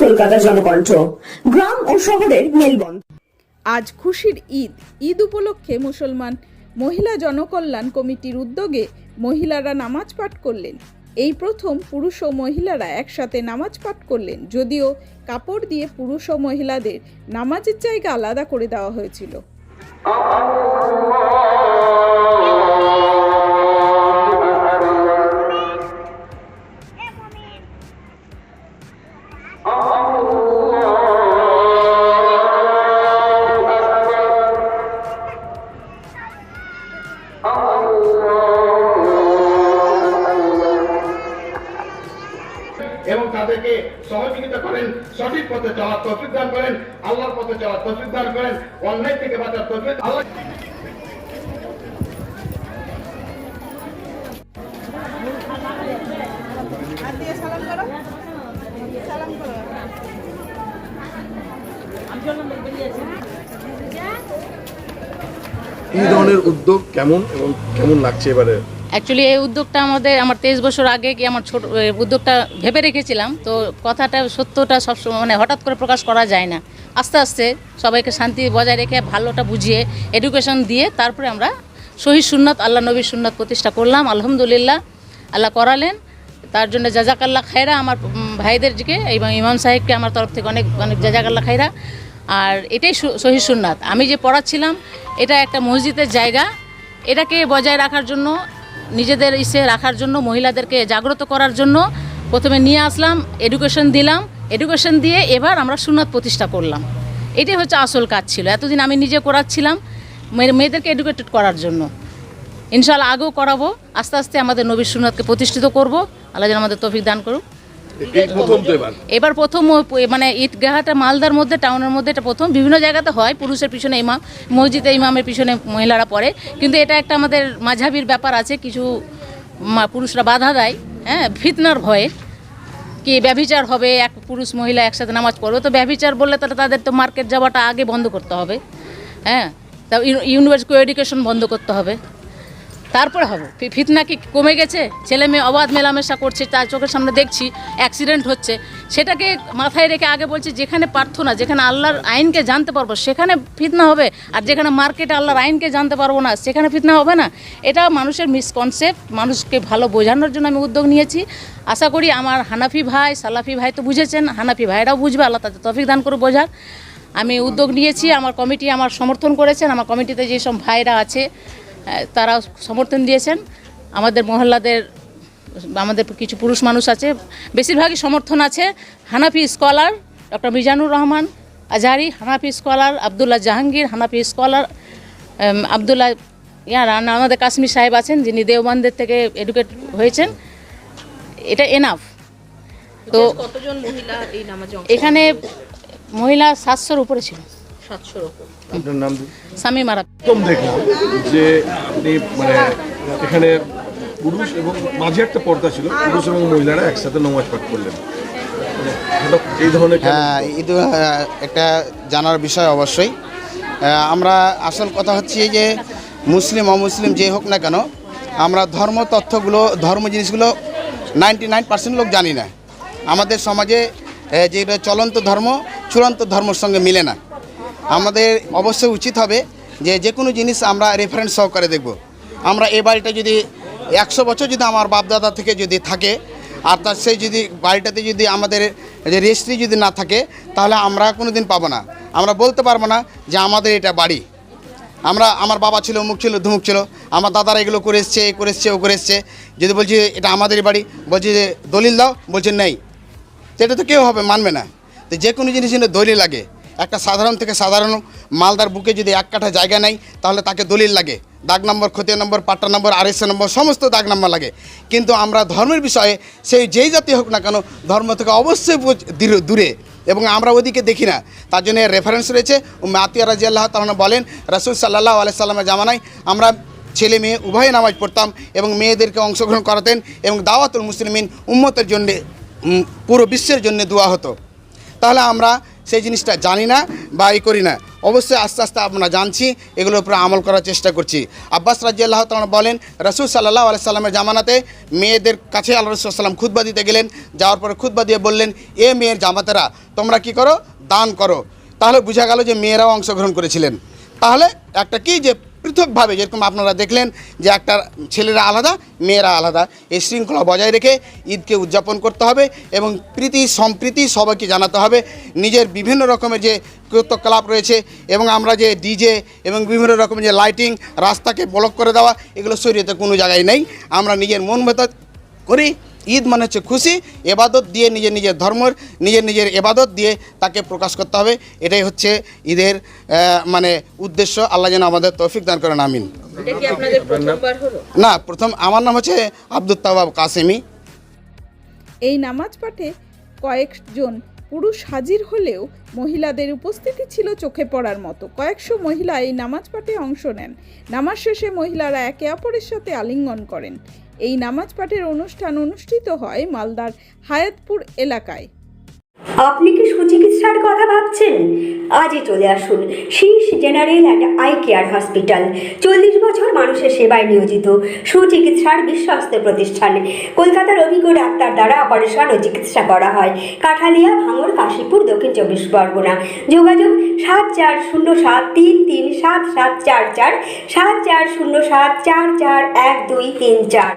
কলকাতা শহরের মেলবন্ধ আজ খুশির ঈদ ঈদ উপলক্ষে মুসলমান মহিলা জনকল্যাণ কমিটির উদ্যোগে মহিলারা নামাজ পাঠ করলেন। এই প্রথম পুরুষ ও মহিলারা একসাথে নামাজ পাঠ করলেন, যদিও কাপড় দিয়ে পুরুষ ও মহিলাদের নামাজের জায়গা আলাদা করে দেওয়া হয়েছিল। তাদেরকে সহযোগিতা করেন সঠিক পথে চলার তৌফিক দান করেন আল্লাহর পথে চলার তৌফিক দান করেন অন্যায় থেকে বাঁচার তৌফিক আল্লাহ এই ধরনের উদ্যোগ কেমন এবং কেমন লাগছে এবারে? অ্যাকচুয়ালি এই উদ্যোগটা আমাদের, আমার তেইশ বছর আগে কি আমার ছোট উদ্যোগটা ভেবে রেখেছিলাম, তো কথাটা, সত্যটা সবসময় মানে হঠাৎ করে প্রকাশ করা যায় না। আস্তে আস্তে সবাইকে শান্তি বজায় রেখে, ভালোটা বুঝিয়ে এডুকেশন দিয়ে তারপরে আমরা শহীদ সুন্নত, আল্লাহ নবী সুন্নত প্রতিষ্ঠা করলাম, আলহামদুলিল্লাহ। আল্লাহ করালেন, তার জন্য জাজাকাল্লা খায়রা আমার ভাইদেরকে এবং ইমাম সাহেবকে আমার তরফ থেকে অনেক অনেক জাজাকাল্লা খায়রা। আর এটাই শহীদ সুন্নাত। আমি যে পড়াচ্ছিলাম, এটা একটা মসজিদের জায়গা। এটাকে বজায় রাখার জন্য নিজেদের ইসে রাখার জন্য, মহিলাদেরকে জাগ্রত করার জন্য প্রথমে নিয়ে আসলাম এডুকেশন দিলাম। এডুকেশন দিয়ে এবার আমরা সুন্নাত প্রতিষ্ঠা করলাম। এটাই হচ্ছে আসল কাজ ছিল। এতদিন আমি নিজে করাচ্ছিলাম মেয়ে- মেয়েদেরকে এডুকেটেড করার জন্য। ইনশাল্লাহ আগেও করাবো। আস্তে আস্তে আমাদের নবীর সুন্নাতকে প্রতিষ্ঠিত করব। আল্লাহ যেন আমাদের তফিক দান করুক। এবার। প্রথম মানে ঈদগাহটা মালদার মধ্যে, টাউনের মধ্যে এটা প্রথম। বিভিন্ন জায়গাতে হয়, পুরুষের পিছনে ইমাম, মসজিদে ইমামের পিছনে মহিলারা পড়ে। কিন্তু এটা একটা আমাদের মাঝাবির ব্যাপার আছে, কিছু পুরুষরা বাধা দেয় হ্যাঁ ফিতনার ভয়ে। কি ব্যভিচার হবে, এক পুরুষ মহিলা একসাথে নামাজ পড়বে, তো ব্যভিচার বললে তাহলে তাদের তো মার্কেট যাওয়াটা আগে বন্ধ করতে হবে হ্যাঁ। তা ইউনিভার্সিটি এডুকেশন বন্ধ করতে হবে। তারপরে হবে। ফিতনা কি কমে গেছে? ছেলে মেয়ে অবাধ মেলামেশা করছে, তার চোখের সামনে দেখছি অ্যাক্সিডেন্ট হচ্ছে। সেটাকে মাথায় রেখে আগে বলছি, যেখানে প্রার্থনা, যেখানে আল্লাহর আইনকে জানতে পারব, সেখানে ফিতনা হবে। আর যেখানে মার্কেটে আল্লাহর আইনকে জানতে পারব না, সেখানে ফিতনা হবে না। এটা মানুষের মিসকনসেপ্ট মানুষকে ভালো বোঝানোর জন্য আমি উদ্যোগ নিয়েছি। আশা করি আমার হানাফি ভাই, সালাফি ভাই তো বুঝেছেন, হানাফি ভাইরাও বুঝবে, আল্লাহ তাদের তফিক দান করে বোঝার। আমি উদ্যোগ নিয়েছি, আমার কমিটি আমার সমর্থন করেছেন, আমার কমিটিতে যেসব ভাইরা আছে তারা সমর্থন দিয়েছেন। আমাদের মহল্লাদের আমাদের কিছু পুরুষ মানুষ আছে বেশিরভাগই সমর্থন আছে Hanafi scholar doctor Mizanur Rahman Azhari Hanafi scholar Abdullah Jahangir Hanafi scholar Abdullah ইয়ার আমাদের কাশ্মীর সাহেব আছেন যিনি দেওবানদের থেকে এডুকেট হয়েছেন। এটা এনাফ তো কতজন মহিলা এই নামাজে এখানে মহিলা সাতশোর উপরে ছিল। আপনার নাম স্বামী মারা প্রথম দেখলাম যে আপনি মানে এখানে পুরুষ এবং মাঝে একটা পর্দা ছিল পুরুষ এবং মহিলারা একসাথে নামাজ পাঠ করলেন। মানে এই ধরনের হ্যাঁ ঈদ একটা জানার বিষয় অবশ্যই। আমরা আসল কথা হচ্ছে এই যে মুসলিম অমুসলিম যে হোক না কেন আমরা ধর্ম তথ্যগুলো ধর্ম জিনিসগুলো নাইনটি নাইন পার্সেন্ট লোক জানি না। আমাদের সমাজে যেটা চলন্ত ধর্ম চূড়ান্ত ধর্মের সঙ্গে মিলে না। আমাদের অবশ্যই উচিত হবে যে যে কোনো জিনিস আমরা রেফারেন্স সহকারে দেখব। আমরা এ বাড়িটা যদি একশো বছর যদি আমার বাপদাদা থেকে যদি থাকে, আর তার সেই যদি বাড়িটাতে যদি আমাদের রেজিস্ট্রি যদি না থাকে, তাহলে আমরা কোনো দিন পাবো না। আমরা বলতে পারব না যে আমাদের এটা বাড়ি। আমরা, আমার বাবা ছিল মুখ ছিল, ধুমুক ছিল, আমার দাদারা এগুলো করে এসছে, এ করে এসছে, ও করে এসছে। যদি বলছি এটা আমাদেরই বাড়ি, বলছি যে দলিল দাও, বলছে নেই। তো এটা তো কেউ হবে, মানবে না। তো যে কোনো জিনিস দলিল লাগে। একটা সাধারণ থেকে সাধারণ মালদার বুকে যদি এক কাঠা জায়গা নেই, তাহলে তাকে দলিল লাগে। দাগ নম্বর খতিয়া নম্বর, পাট্টা নম্বর আড়াইশো নম্বর, সমস্ত দাগ নম্বর লাগে। কিন্তু আমরা ধর্মের বিষয়ে, সেই যেই জাতি হোক না কেন, ধর্ম থেকে অবশ্যই দূরে- এবং আমরা ওদিকে দেখি না। তার জন্য রেফারেন্স রয়েছে। মাতিয়া রাজি আল্লাহ তালা বলেন, রসুল সাল্লাহ আলাইসাল্লামের জামানায় আমরা ছেলে মেয়ে উভয়ে নামাজ পড়তাম এবং মেয়েদেরকে অংশগ্রহণ করাতেন এবং দাওয়াতুল মুসলিমিন উম্মতের জন্যে পুরো বিশ্বের জন্য দোয়া হতো। তাহলে আমরা সেই জিনিসটা জানি না বা ই করি না। অবশ্যই আস্তে আস্তে আমরা জানছি, এগুলোর উপরে আমল করার চেষ্টা করছি। আব্বাস রাজি আল্লাহ তালা বলেন, রসুল সাল্লাহ আলাই সাল্লামের জামানাতে মেয়েদের কাছে আল্লাহ রসুল সাল্লাম খুদ্া দিতে গেলেন। যাওয়ার পরে খুদ্া দিয়ে বললেন, এ মেয়ের জামাতেরা, তোমরা কি করো? দান করো। তাহলে বোঝা গেল যে মেয়েরাও অংশগ্রহণ করেছিলেন। তাহলে একটা কি যে পৃথকভাবে যেরকম আপনারা দেখলেন যে একটা ছেলেরা আলাদা, মেয়েরা আলাদা। এই শৃঙ্খলা বজায় রেখে ঈদকে উদযাপন করতে হবে এবং প্রীতি, সম্প্রীতি সবাইকে জানাতে হবে। নিজের বিভিন্ন রকমের যে ক্লাব রয়েছে এবং আমরা যে ডিজে এবং বিভিন্ন রকমের যে লাইটিং, রাস্তাকে ব্লক করে দেওয়া, এগুলো শরীয়তে কোনো জায়গায় নেই। আমরা নিজের মন মতো করি ঈদ মানে হচ্ছে খুশি এবাদত দিয়ে নিজের নিজের ধর্মের নিজের নিজের এবাদত দিয়ে তাকে প্রকাশ করতে হবে। এটাই হচ্ছে ঈদের মানে উদ্দেশ্য। আল্লাহ যেন আমাদের তৌফিক দান করেন আমিন। এটা কি আপনাদের না প্রথম আমার নাম হচ্ছে আব্দুল তাওয়াব কাসেমি। এই নামাজ পাঠে কয়েকজন পুরুষ হাজির হলেও মহিলাদের উপস্থিতি ছিল চোখে পড়ার মতো। কয়েকশো মহিলা এই নামাজ পাঠে অংশ নেন। নামাজ শেষে মহিলারা একে অপরের সাথে আলিঙ্গন করেন। এই নামাজ পাঠের অনুষ্ঠান অনুষ্ঠিত হয় মালদার হায়াতপুর এলাকায়। আপনি কি সুচিকিৎসার কথা ভাবছেন? আজই চলে আসুন। Shirsha general and eye care hospital. চল্লিশ বছর মানুষের সেবায় নিয়োজিত সুচিকিৎসার বিশ্বস্ত প্রতিষ্ঠান। কলকাতার অভিজ্ঞ ডাক্তার দ্বারা অপারেশন ও চিকিৎসা করা হয়। কাঠালিয়া, ভাঙড়, কাশীপুর, দক্ষিণ চব্বিশ পরগনা। যোগাযোগ সাত চার শূন্য সাত তিন তিন সাত সাত চার চার, সাত চার শূন্য সাত চার চার এক দুই তিন চার।